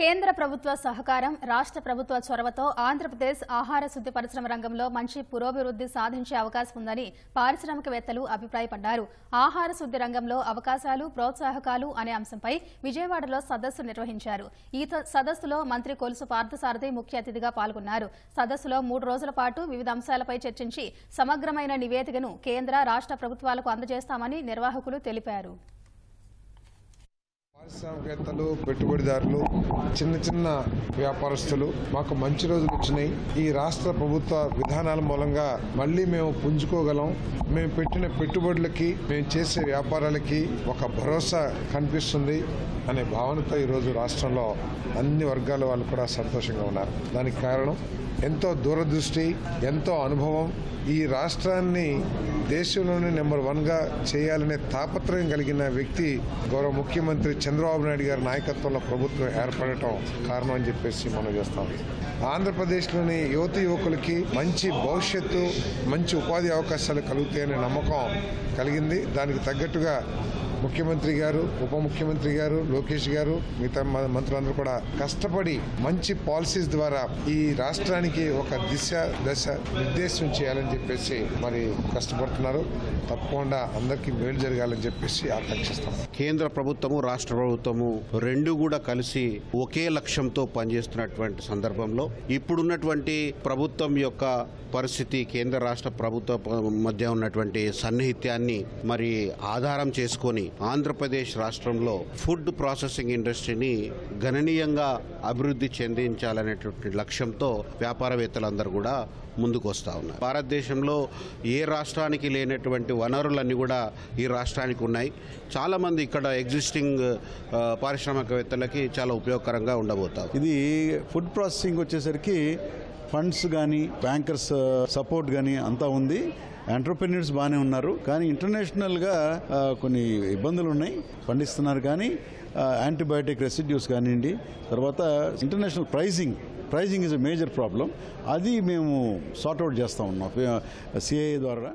కేంద్ర ప్రభుత్వ సహకారం రాష్ట్ర ప్రభుత్వ చొరవతో ఆంధ్రప్రదేశ్ ఆహార శుద్ధి పరిశ్రమ రంగంలో మంచి పురోభివృద్ధి సాధించే అవకాశం ఉందని పారిశ్రామికవేత్తలు అభిప్రాయపడ్డారు. ఆహార శుద్ధి రంగంలో అవకాశాలు ప్రోత్సాహకాలు అనే అంశంపై విజయవాడలో సదస్సు నిర్వహించారు. ఈ త- సదస్సులో మంత్రి కొలుసు పార్థసారథి ముఖ్య అతిథిగా పాల్గొన్నారు. సదస్సులో మూడు రోజుల పాటు వివిధ అంశాలపై చర్చించి సమగ్రమైన నివేదికను కేంద్ర రాష్ట్ర ప్రభుత్వాలకు అందజేస్తామని నిర్వాహకులు తెలిపారు. పారిశ్రామికవేత్తలు పెట్టుబడిదారులు చిన్న చిన్న వ్యాపారస్తులు మాకు మంచి రోజులు వచ్చినాయి. ఈ రాష్ట్ర ప్రభుత్వ విధానాల మూలంగా మళ్ళీ మేము పుంజుకోగలం. మేము పెట్టిన పెట్టుబడులకి మేము చేసే వ్యాపారాలకి ఒక భరోసా కనిపిస్తుంది అనే భావనతో ఈరోజు రాష్ట్రంలో అన్ని వర్గాల వాళ్ళు కూడా సంతోషంగా ఉన్నారు. దానికి కారణం ఎంతో దూరదృష్టి ఎంతో అనుభవం. ఈ రాష్ట్రాన్ని దేశంలోనే నెంబర్ వన్గా చేయాలనే తాపత్రయం కలిగిన వ్యక్తి గౌరవ ముఖ్యమంత్రి చంద్రబాబు నాయుడు గారి నాయకత్వంలో ప్రభుత్వం ఏర్పడటం కారణం అని చెప్పేసి మనం చేస్తాం. ఆంధ్రప్రదేశ్లోని యువత యువకులకి మంచి భవిష్యత్తు మంచి ఉపాధి అవకాశాలు కలుగుతాయనే నమ్మకం కలిగింది. దానికి తగ్గట్టుగా ముఖ్యమంత్రి గారు ఉప ముఖ్యమంత్రి గారు లోకేష్ గారు మిగతా మ- మంత్రులందరూ కూడా కష్టపడి మంచి పాలసీస్ ద్వారా ఈ రాష్ట్రానికి ఒక దిశ దశ నిర్దేశం చేయాలని చెప్పేసి మరి కష్టపడుతున్నారు. తప్పకుండా అందరికీ మేలు జరగాలని చెప్పేసి ఆకాంక్షిస్తాం. కేంద్ర ప్రభుత్వము రాష్ట్ర ప్రభుత్వము రెండు కూడా కలిసి ఒకే లక్ష్యంతో పనిచేస్తున్నటువంటి సందర్భంలో ఇప్పుడున్నటువంటి ప్రభుత్వం యొక్క పరిస్థితి కేంద్ర రాష్ట్ర ప్రభుత్వ మధ్య ఉన్నటువంటి సన్నిహిత్యాన్ని మరి ఆధారం చేసుకొని ఆంధ్రప్రదేశ్ రాష్ట్రంలో ఫుడ్ ప్రాసెసింగ్ ఇండస్ట్రీని గణనీయంగా అభివృద్ధి చెందించాలనేటువంటి లక్ష్యంతో వ్యాపారవేత్తలందరూ కూడా ముందుకు వస్తూ ఉన్నారు. భారతదేశంలో ఏ రాష్ట్రానికి లేనటువంటి వనరులన్నీ కూడా ఈ రాష్ట్రానికి ఉన్నాయి. చాలామంది ఇక్కడ ఎగ్జిస్టింగ్ పారిశ్రామికవేత్తలకి చాలా ఉపయోగకరంగా ఉండబోతారు ఇది ఫుడ్ ప్రాసెసింగ్ వచ్చేసరికి ఫండ్స్ కానీ బ్యాంకర్స్ సపోర్ట్ కానీ అంతా ఉంది. ఎంటర్ప్రెన్యూర్స్ బాగానే ఉన్నారు. కానీ ఇంటర్నేషనల్గా కొన్ని ఇబ్బందులు ఉన్నాయి పండిస్తున్నారు కానీ యాంటీబయాటిక్ రెసిడ్యూస్ కానివ్వండి. తర్వాత international prizing prizing is a major problem. అది మేము సార్ట్అవుట్ చేస్తూ ఉన్నాం సిఐఏ ద్వారా.